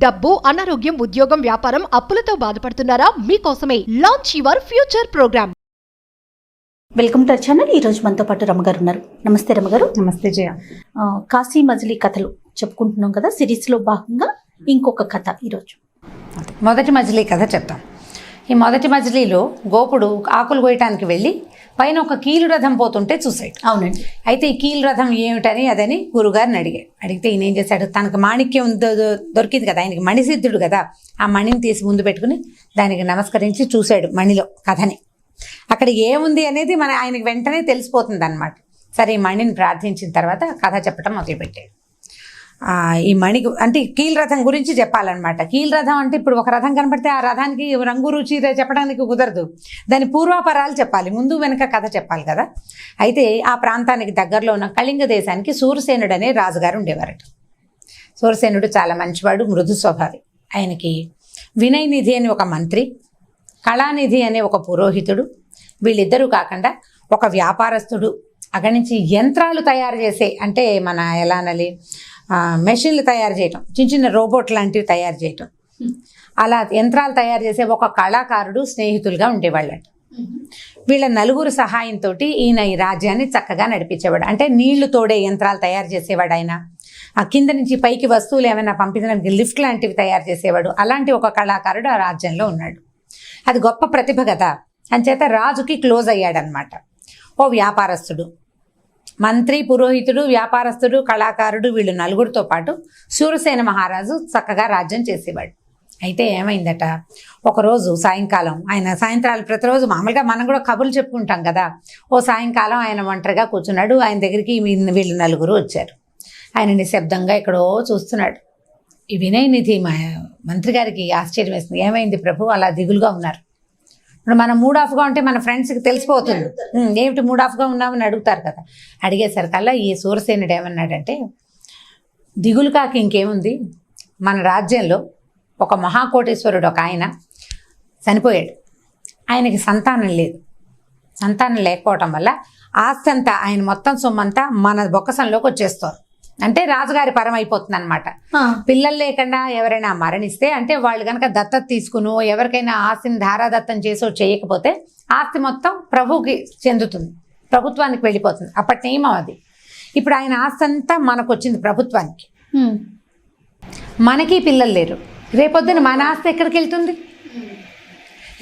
డబ్బు అనారోగ్యం ఉద్యోగం వ్యాపారం అప్పులతో బాధపడుతున్నారా? మీకోసమే launch your future programme welcome to our channel ఈ రోజు మనతో పాటు రమగారు ఉన్నారు. నమస్తే రమగారు నమస్తే జయ. కాశీ మజిలీ కథలు చెప్పుకుంటున్నాం కదా. సిరీస్లో భాగంగా ఇంకొక కథ ఈరోజు. మొదటి మజిలీ కథ చెప్తాం. ఈ మొదటి మజిలీలో గోపుడు ఆకులు కోయటానికి వెళ్ళి పైన ఒక కీలు రథం పోతుంటే చూశాడు. అవునండి. అయితే ఈ కీలు రథం ఏమిటని అదని గురుగారిని అడిగాడు. అడిగితే ఈయన ఏం చేశాడు? తనకు మాణిక్యం దొ- దొ- దొరికింది కదా ఆయనకి మణిసిద్ధుడు కదా ఆ మణిని తీసి ముందు పెట్టుకుని దానికి నమస్కరించి చూశాడు మణిలో కథని. అక్కడ ఏముంది అనేది మన ఆయనకి వెంటనే తెలిసిపోతుంది అనమాట సరే ఈ మణిని ప్రార్థించిన తర్వాత కథ చెప్పడం మొదలుపెట్టాడు. ఈ మణి గు- అంటే కీలరథం గురించి చెప్పాలన్నమాట. కీలరథం అంటే ఇప్పుడు ఒక రథం కనపడితే ఆ రథానికి రంగు రుచి చెప్పడానికి కుదరదు. దాని పూర్వాపరాలు చెప్పాలి. ముందు వెనక కథ చెప్పాలి కదా. అయితే ఆ ప్రాంతానికి దగ్గరలో ఉన్న కళింగ దేశానికి సూర్యసేనుడు అనే రాజుగారు ఉండేవారట. సూర్యసేనుడు చాలా మంచివాడు మృదు స్వభావి. ఆయనకి వినయ్ నిధి అని ఒక మంత్రి కళానిధి అనే ఒక పురోహితుడు వీళ్ళిద్దరూ కాకుండా ఒక వ్యాపారస్తుడు. అక్కడి నుంచి యంత్రాలు తయారు చేసే అంటే మన ఎలా అనాలి? మెషిన్లు తయారు చేయటం చిన్న చిన్న రోబోట్ లాంటివి తయారు చేయటం. అలా యంత్రాలు తయారు చేసే ఒక కళాకారుడు స్నేహితులుగా ఉండేవాళ్ళట. వీళ్ళ నలుగురు సహాయంతో ఈయన ఈ రాజ్యాన్ని చక్కగా నడిపించేవాడు. అంటే నీళ్ళు తోడే యంత్రాలు తయారు చేసేవాడు ఆయన. ఆ కింద నుంచి పైకి వస్తువులు ఏమైనా పంపించడానికి లిఫ్ట్ లాంటివి తయారు చేసేవాడు. అలాంటి ఒక కళాకారుడు ఆ రాజ్యంలో ఉన్నాడు. అది గొప్ప ప్రతిభ కదా. అంచేత రాజుకి క్లోజ్ అయ్యాడనమాట ఓ వ్యాపారస్తుడు. మంత్రి పురోహితుడు వ్యాపారస్తుడు కళాకారుడు వీళ్ళు నలుగురితో పాటు శూరసేన మహారాజు చక్కగా రాజ్యం చేసేవాడు. అయితే ఏమైందట? ఒకరోజు సాయంకాలం ఆయన సాయంత్రాలు ప్రతిరోజు మామూలుగా మనం కూడా కబుర్లు చెప్పుకుంటాం కదా. ఓ సాయంకాలం ఆయన ఒంటరిగా కూర్చున్నాడు ఆయన దగ్గరికి వీళ్ళు నలుగురు వచ్చారు. ఆయన నిశ్శబ్దంగా ఎక్కడో చూస్తున్నాడు. ఈ వినయ్ నిధి మా మంత్రి గారికి ఆశ్చర్యం వేసింది. ఏమైంది ప్రభు? అలా దిగులుగా ఉన్నారు. ఇప్పుడు మనం మూడ్ ఆఫ్గా ఉంటే మన ఫ్రెండ్స్కి తెలిసిపోతుంది. "ఉమ్, ఏమిటి మూడ్ ఆఫ్గా ఉన్నామని అడుగుతారు కదా. అడిగేసరికల్లా ఈ సూరసేనుడు ఏమన్నాడంటే దిగులు కాక ఇంకేముంది? మన రాజ్యంలో ఒక మహాకోటేశ్వరుడు ఒక ఆయన చనిపోయాడు. ఆయనకి సంతానం లేదు. సంతానం లేకపోవటం వల్ల ఆస్తి అంతా ఆయన మొత్తం సొమ్మంతా మన బొక్కసంలోకి వచ్చేస్తారు అంటే రాజుగారి పరం అయిపోతుంది అనమాట పిల్లలు లేకుండా ఎవరైనా మరణిస్తే అంటే వాళ్ళు కనుక దత్తత తీసుకునో ఎవరికైనా ఆస్తిని ధారాదత్తం చేసో చేయకపోతే ఆస్తి మొత్తం ప్రభువుకి చెందుతుంది. ప్రభుత్వానికి వెళ్ళిపోతుంది. అప్పటి నియమం అది. ఇప్పుడు ఆయన ఆస్తి అంతా మనకు వచ్చింది ప్రభుత్వానికి మనకి పిల్లలు లేరు. రేపొద్దున మన ఆస్తి ఎక్కడికి వెళ్తుంది?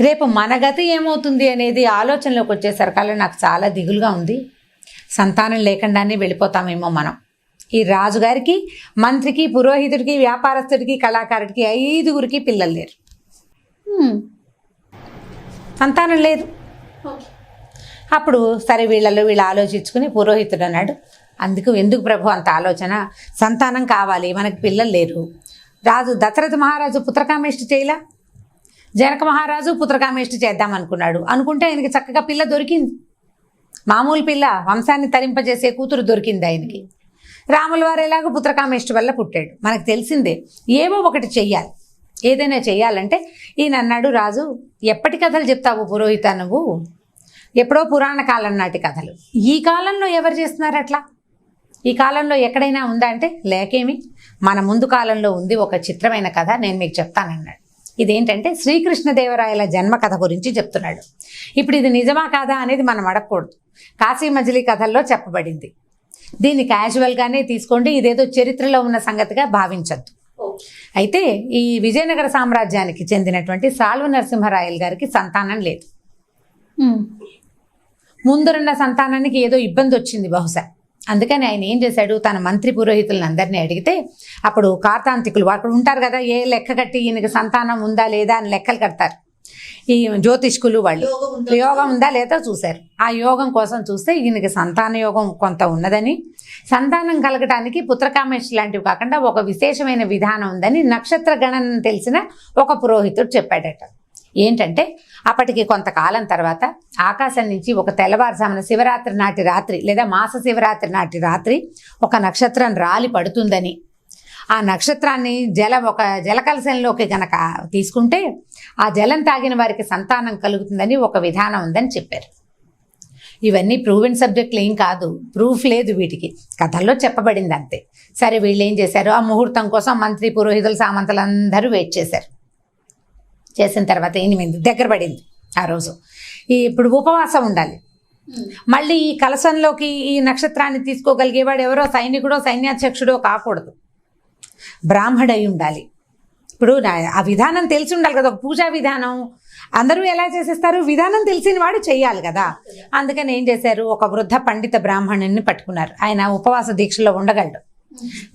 రేపు మన గతి ఏమవుతుంది అనేది ఆలోచనలోకి వచ్చేసరికల్లా నాకు చాలా దిగులుగా ఉంది. సంతానం లేకుండానే వెళ్ళిపోతామేమో మనం. ఈ రాజుగారికి మంత్రికి పురోహితుడికి వ్యాపారస్తుడికి కళాకారుడికి ఐదుగురికి పిల్లలు లేరు. సంతానం లేదు. అప్పుడు సరే వీళ్ళలో వీళ్ళు ఆలోచించుకుని పురోహితుడు అన్నాడు అందుకు ఎందుకు ప్రభు అంత ఆలోచన? సంతానం కావాలి మనకి పిల్లలు లేరు. రాజు దశరథ మహారాజు పుత్రకామేష్టి చేయలా? జనక మహారాజు పుత్రకామేష్టి చేద్దాం అనుకున్నాడు అనుకుంటే ఆయనకి చక్కగా పిల్ల దొరికింది. మామూలు పిల్ల వంశాన్ని తరింపజేసే కూతురు దొరికింది ఆయనకి. రాముల వారు ఎలాగో పుత్రకామేష్టి వల్ల పుట్టాడు. మనకు తెలిసిందే ఏవో ఒకటి చెయ్యాలి. ఏదైనా చెయ్యాలంటే ఈయన అన్నాడు రాజు ఎప్పటి కథలు చెప్తావు పురోహిత నువ్వు? ఎప్పుడో పురాణ కాలం నాటి కథలు. ఈ కాలంలో ఎవరు చేస్తున్నారు అట్లా? ఈ కాలంలో ఎక్కడైనా ఉందా అంటే లేకేమి. మన ముందు కాలంలో ఉంది ఒక చిత్రమైన కథ నేను మీకు చెప్తానన్నాడు. ఇదేంటంటే శ్రీకృష్ణదేవరాయల జన్మ కథ గురించి చెప్తున్నాడు. ఇప్పుడు ఇది నిజమా కాదా అనేది మనం అడగకూడదు. కాశీ మజిలీ కథల్లో చెప్పబడింది. దీన్ని క్యాజువల్గానే తీసుకోండి. ఇదేదో చరిత్రలో ఉన్న సంగతిగా భావించద్దు. అయితే ఈ విజయనగర సామ్రాజ్యానికి చెందినటువంటి సాల్వ నరసింహరాయలు గారికి సంతానం లేదు. ఉమ్, ముందరున్న సంతానానికి ఏదో ఇబ్బంది వచ్చింది బహుశా. అందుకని ఆయన ఏం చేశాడు? తన మంత్రి పురోహితులను అందరినీ అడిగితే అప్పుడు కార్తాంతికులు అక్కడ ఉంటారు కదా ఏ లెక్క కట్టి ఈయనకి సంతానం ఉందా లేదా అని లెక్కలు కడతారు. ఈ జ్యోతిష్కులు వాళ్ళు. యోగం ఉందా లేదా? చూశారు. ఆ యోగం కోసం చూస్తే ఈయనకి సంతాన యోగం కొంత ఉన్నదని. సంతానం కలగటానికి పుత్రకామేష్ లాంటివి కాకుండా ఒక విశేషమైన విధానం ఉందని నక్షత్ర గణన తెలిసిన ఒక పురోహితుడు చెప్పాడట. ఏంటంటే అప్పటికి కొంతకాలం తర్వాత ఆకాశం నుంచి ఒక తెల్లవారుజామున శివరాత్రి నాటి రాత్రి లేదా మాస శివరాత్రి నాటి రాత్రి ఒక నక్షత్రం రాలి పడుతుందని ఆ నక్షత్రాన్ని జల ఒక జలకలశంలోకి గనక తీసుకుంటే ఆ జలం తాగిన వారికి సంతానం కలుగుతుందని ఒక విధానం ఉందని చెప్పారు. ఇవన్నీ ప్రూవెన్ సబ్జెక్టులు ఏం కాదు. ప్రూఫ్ లేదు వీటికి. కథల్లో చెప్పబడింది అంతే. సరే వీళ్ళు ఏం చేశారు? ఆ ముహూర్తం కోసం మంత్రి పురోహితులు సామంతులు అందరూ వెయిట్ చేశారు. చేసిన తర్వాత ఎనిమిది దగ్గర పడింది ఆ రోజు. ఈ ఇప్పుడు ఉపవాసం ఉండాలి. మళ్ళీ ఈ కలశంలోకి ఈ నక్షత్రాన్ని తీసుకోగలిగేవాడు ఎవరో? సైనికుడో సైన్యాధ్యక్షుడో కాకూడదు. బ్రాహ్మడై ఉండాలి. ఇప్పుడు ఆ విధానం తెలిసి ఉండాలి కదా ఒక పూజా విధానం. అందరూ ఎలా చేసేస్తారు? విధానం తెలిసిన వాడు చేయాలి కదా. అందుకని ఏం చేశారు? ఒక వృద్ధ పండిత బ్రాహ్మణుని పట్టుకున్నారు. ఆయన ఉపవాస దీక్షలో ఉండగలడు.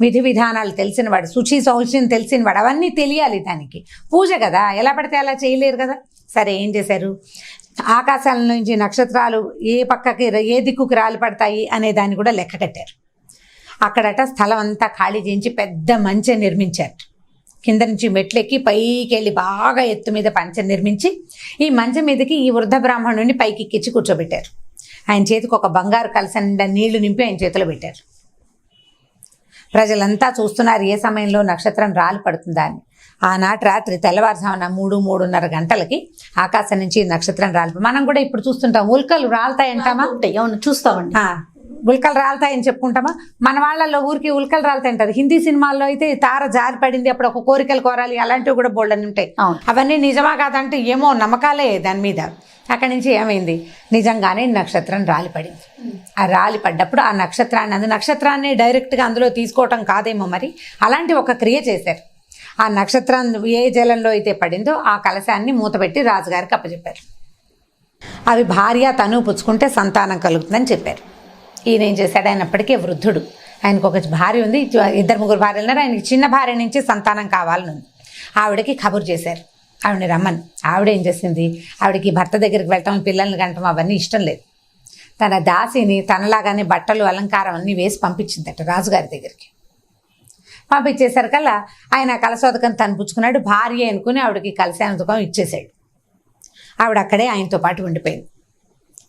విధి విధానాలు తెలిసిన వాడు శుచి సౌచ్యం తెలిసిన వాడు అవన్నీ తెలియాలి దానికి. పూజ కదా ఎలా పడితే అలా చేయలేరు కదా. సరే ఏం చేశారు? ఆకాశాల నుంచి నక్షత్రాలు ఏ పక్కకి ఏ దిక్కుకి రాలు పడతాయి అనే దాన్ని కూడా లెక్క కట్టారు. అక్కడట స్థలం అంతా ఖాళీ చేయించి పెద్ద మంచె నిర్మించారు. కింద నుంచి మెట్లెక్కి పైకి వెళ్ళి బాగా ఎత్తు మీద పంచె నిర్మించి ఈ మంచం మీదకి ఈ వృద్ధ బ్రాహ్మణుడిని పైకి ఎక్కించి కూర్చోబెట్టారు. ఆయన చేతికి ఒక బంగారు కలస నిండా నీళ్ళు నింపి ఆయన చేతిలో పెట్టారు. ప్రజలంతా చూస్తున్నారు ఏ సమయంలో నక్షత్రం రాలి పడుతుందా అని. ఆనాటి రాత్రి తెల్లవారుజామున మూడు మూడున్నర గంటలకి ఆకాశం నుంచి నక్షత్రం రాలి మనం కూడా ఇప్పుడు చూస్తుంటాం ఉల్కలు రాలుతాయంటామా? ఉంటాయి అవును చూస్తామండి. ఉల్కలు రాలుతాయని చెప్పుకుంటామా? మన వాళ్ళల్లో ఊరికి ఉల్కలు రాలుతాయి అంటారు హిందీ సినిమాల్లో అయితే తార జారి పడింది అప్పుడు ఒక కోరికలు కోరాలి అలాంటివి కూడా బోల్డని ఉంటాయి. అవును. అవన్నీ నిజమా కాదంటే ఏమో నమ్మకాలే దాని మీద. అక్కడి నుంచి ఏమైంది? నిజంగానే నక్షత్రం రాలి పడింది ఆ రాలి పడ్డప్పుడు ఆ నక్షత్రాన్ని అది నక్షత్రాన్ని డైరెక్ట్గా అందులో తీసుకోవటం కాదేమో మరి. అలాంటి ఒక క్రియ చేశారు. ఆ నక్షత్రం ఏ జలంలో అయితే పడిందో ఆ కలశాన్ని మూతపెట్టి రాజుగారికి అప్పచెప్పారు. అవి భార్య తను పుచ్చుకుంటే సంతానం కలుగుతుందని చెప్పారు. ఈయన ఏం చేశాడు? ఆయన అప్పటికే వృద్ధుడు. ఆయనకు ఒక భార్య ఉంది. ఇద్దరు ముగ్గురు భార్యలు ఉన్నారు. ఆయనకి చిన్న భార్య నుంచి సంతానం కావాలని ఉంది. ఆవిడకి కబురు చేశారు. ఆవిడని రమ్మని. ఆవిడ ఏం చేసింది? ఆవిడకి భర్త దగ్గరికి వెళ్ళటం పిల్లల్ని కంటం అవన్నీ ఇష్టం లేదు. తన దాసిని తనలాగానే బట్టలు అలంకారం అన్నీ వేసి పంపించిందట రాజుగారి దగ్గరికి. పంపించేసరికల్లా ఆయన కలశోదకం తను పుచ్చుకున్నాడు. భార్య అనుకుని ఆవిడకి కలశానుదకం ఇచ్చేసాడు ఆవిడ అక్కడే ఆయనతో పాటు ఉండిపోయింది.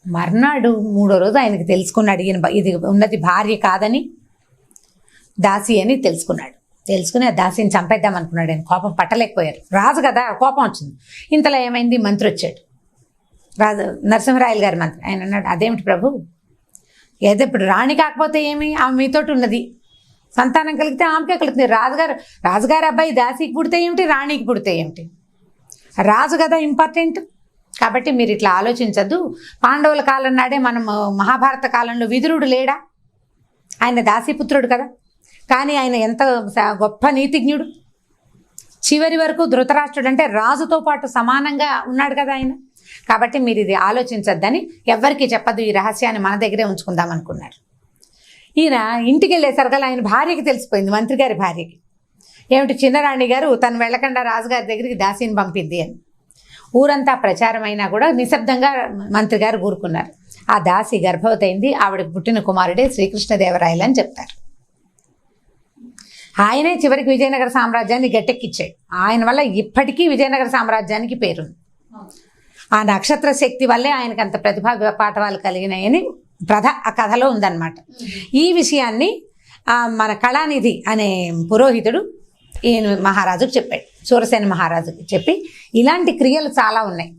మర్నాడు మూడో రోజు ఆయనకి తెలుసుకుని అడిగిన ఇది ఉన్నది భార్య కాదని దాసి అని తెలుసుకున్నాడు. తెలుసుకుని ఆ దాసిని చంపేద్దాం అనుకున్నాడు ఆయన. కోపం పట్టలేకపోయారు. రాజు కదా కోపం వచ్చింది. ఇంతలో ఏమైంది? మంత్రి వచ్చాడు. రాజు నరసింహరాయలు గారి మంత్రి. ఆయన అన్నాడు అదేమిటి ప్రభు? ఏదో ఇప్పుడు రాణి కాకపోతే ఏమి? ఆమె మీతోటి ఉన్నది. సంతానం కలిగితే ఆమెకే కలుగుతుంది. రాజుగారు రాజుగారి అబ్బాయి దాసికి పుడితే ఏమిటి? రాణికి పుడితే ఏమిటి? రాజు కదా ఇంపార్టెంట్ కాబట్టి మీరు ఇట్లా ఆలోచించద్దు. పాండవుల కాలం నాడే మనం మహాభారత కాలంలో విదురుడు లేడా? ఆయన దాసీపుత్రుడు కదా. కానీ ఆయన ఎంత గొప్ప నీతిజ్ఞుడు. చివరి వరకు ధృతరాష్ట్రుడు అంటే రాజుతో పాటు సమానంగా ఉన్నాడు కదా ఆయన. కాబట్టి మీరు ఇది ఆలోచించద్దని ఎవ్వరికీ చెప్పద్దు ఈ రహస్యాన్ని మన దగ్గరే ఉంచుకుందాం అనుకున్నారు. ఈయన ఇంటికి వెళ్ళేసరికల్లా ఆయన భార్యకి తెలిసిపోయింది మంత్రి గారి భార్యకి. ఏమిటి చిన్నరాణి గారు తను వెళ్ళకుండా రాజుగారి దగ్గరికి దాసిని పంపింది అని. ఊరంతా ప్రచారం అయినా కూడా నిశ్శబ్దంగా మంత్రి గారు ఊరుకున్నారు. ఆ దాసి గర్భవతి అయింది పుట్టిన కుమారుడే శ్రీకృష్ణదేవరాయలు అని చెప్తారు. ఆయనే చివరికి విజయనగర సామ్రాజ్యాన్ని గట్టెక్కిచ్చాడు. ఆయన వల్ల ఇప్పటికీ విజయనగర సామ్రాజ్యానికి పేరుంది. ఆ నక్షత్ర శక్తి వల్లే ఆయనకు అంత ప్రతిభా పాఠవాలు కలిగినాయని ప్రధ ఆ కథలో ఉందన్నమాట. ఈ విషయాన్ని మన కళానిధి అనే పురోహితుడు ఈయన మహారాజుకు చెప్పాడు. సూరసేన మహారాజుకి చెప్పి ఇలాంటి క్రియలు చాలా ఉన్నాయి.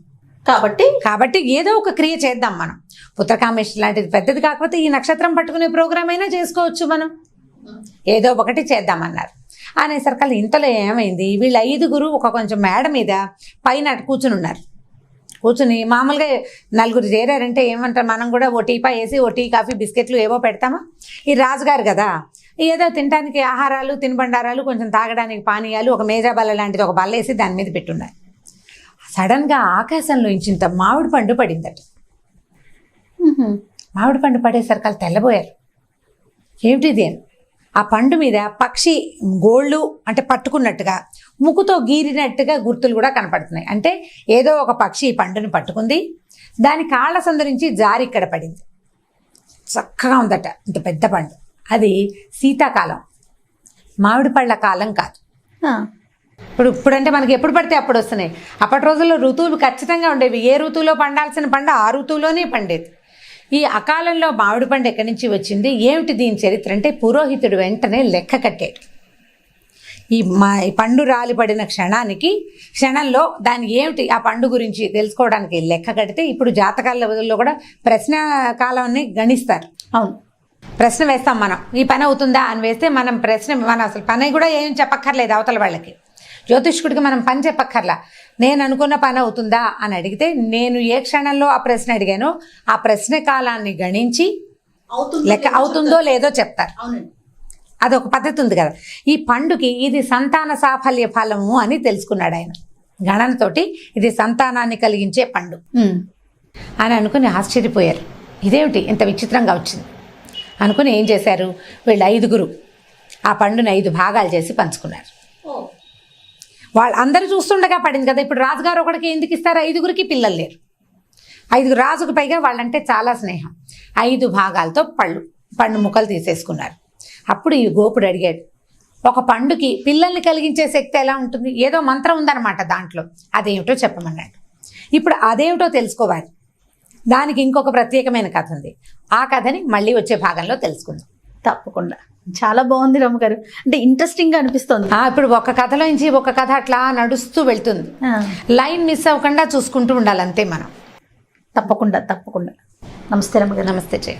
కాబట్టి కాబట్టి ఏదో ఒక క్రియ చేద్దాం మనం. పుత్రకామేశ్వరి లాంటిది పెద్దది కాకపోతే ఈ నక్షత్రం పట్టుకునే ప్రోగ్రామ్ అయినా చేసుకోవచ్చు మనం. ఏదో ఒకటి చేద్దామన్నారు. అనేసరికల్లా ఇంతలో ఏమైంది? వీళ్ళు ఐదుగురు ఒక కొంచెం మేడ మీద పైన కూర్చుని ఉన్నారు. కూర్చుని మామూలుగా నలుగురు చేరారంటే ఏమంటారు? మనం కూడా ఓ టీపా వేసి ఓ టీ కాఫీ బిస్కెట్లు ఏవో పెడతామా? ఈ రాజుగారు కదా ఏదో తినడానికి ఆహారాలు తినుబండారాలు కొంచెం తాగడానికి పానీయాలు ఒక మేజా బల్ల లాంటిది ఒక బల్ల వేసి దాని మీద పెట్టున్నారు సడన్గా ఆకాశంలో ఇంత మామిడి పండు పడిందట. మామిడి పండు పడేసరికి వాళ్ళు తెల్లబోయారు. ఏమిటిది ఆ పండు మీద పక్షి గోళ్ళు అంటే పట్టుకున్నట్టుగా ముక్కుతో గీరినట్టుగా గుర్తులు కూడా కనపడుతున్నాయి. అంటే ఏదో ఒక పక్షి ఈ పండుని పట్టుకుంది దాని కాళ్ళ సందరించి జారి ఇక్కడ పడింది. చక్కగా ఉందట ఇంత పెద్ద పండు. అది శీతాకాలం. మామిడి పళ్ళ కాలం కాదు. ఇప్పుడు ఇప్పుడంటే మనకి ఎప్పుడు పడితే అప్పుడు వస్తున్నాయి. అప్పటి రోజుల్లో ఋతువులు ఖచ్చితంగా ఉండేవి. ఏ ఋతువులో పండాల్సిన పంట ఆ ఋతువులోనే పండేది. ఈ అకాలంలో మామిడి పండు ఎక్కడి నుంచి వచ్చింది? ఏమిటి దీని చరిత్ర అంటే పురోహితుడు వెంటనే లెక్క కట్టాడు. ఈ మా ఈ పండు రాలి పడిన క్షణానికి క్షణంలో దాని ఏమిటి ఆ పండు గురించి తెలుసుకోవడానికి లెక్క కడితే ఇప్పుడు జాతకాలలో కూడా ప్రశ్న కాలాన్ని గణిస్తారు. అవును. ప్రశ్న వేస్తాం మనం. ఈ పని అవుతుందా అని వేస్తే మనం ప్రశ్న మనం అసలు పని కూడా ఏం చెప్పక్కర్లేదు అవతల వాళ్ళకి. జ్యోతిష్కుడికి మనం పని చెప్పక్కర్లా. నేను అనుకున్న పని అవుతుందా అని అడిగితే నేను ఏ క్షణంలో ఆ ప్రశ్న అడిగానో ఆ ప్రశ్న కాలాన్ని గణించి లెక్క అవుతుందో లేదో చెప్తారు. అదొక పద్ధతి ఉంది కదా. ఈ పండుకి ఇది సంతాన సాఫల్య ఫలము అని తెలుసుకున్నాడు ఆయన. గణనతోటి ఇది సంతానాన్ని కలిగించే పండు. అని అనుకుని ఆశ్చర్యపోయారు. ఇదేమిటి? ఇంత విచిత్రంగా వచ్చింది. అనుకుని ఏం చేశారు? వీళ్ళు ఐదుగురు ఆ పండుని ఐదు భాగాలు చేసి పంచుకున్నారు. వాళ్ళు అందరూ చూస్తుండగా పడింది కదా ఇప్పుడు రాజుగారు ఒకడికి ఎందుకు ఇస్తారు? ఐదుగురికి పిల్లలు లేరు. ఐదుగురు రాజుకు పైగా వాళ్ళంటే చాలా స్నేహం. ఐదు భాగాలతో పళ్ళు పండు ముక్కలు తీసేసుకున్నారు. అప్పుడు ఈ గోపుడు అడిగాడు ఒక పండుకి పిల్లల్ని కలిగించే శక్తి ఎలా ఉంటుంది? ఏదో మంత్రం ఉందన్నమాట దాంట్లో. అదేమిటో చెప్పమన్నాడు. ఇప్పుడు అదేమిటో తెలుసుకోవాలి. దానికి ఇంకొక ప్రత్యేకమైన కథ ఉంది. ఆ కథని మళ్ళీ వచ్చే భాగంలో తెలుసుకుందాం. తప్పకుండా. చాలా బాగుంది రమ్మ గారు. అంటే ఇంట్రెస్టింగ్గా అనిపిస్తోంది. ఇప్పుడు ఒక కథలో నుంచి ఒక కథ అట్లా నడుస్తూ వెళ్తుంది. లైన్ మిస్ అవ్వకుండా చూసుకుంటూ ఉండాలి అంతే మనం. తప్పకుండా తప్పకుండా. నమస్తే రమ్మ గారు. నమస్తే జయ.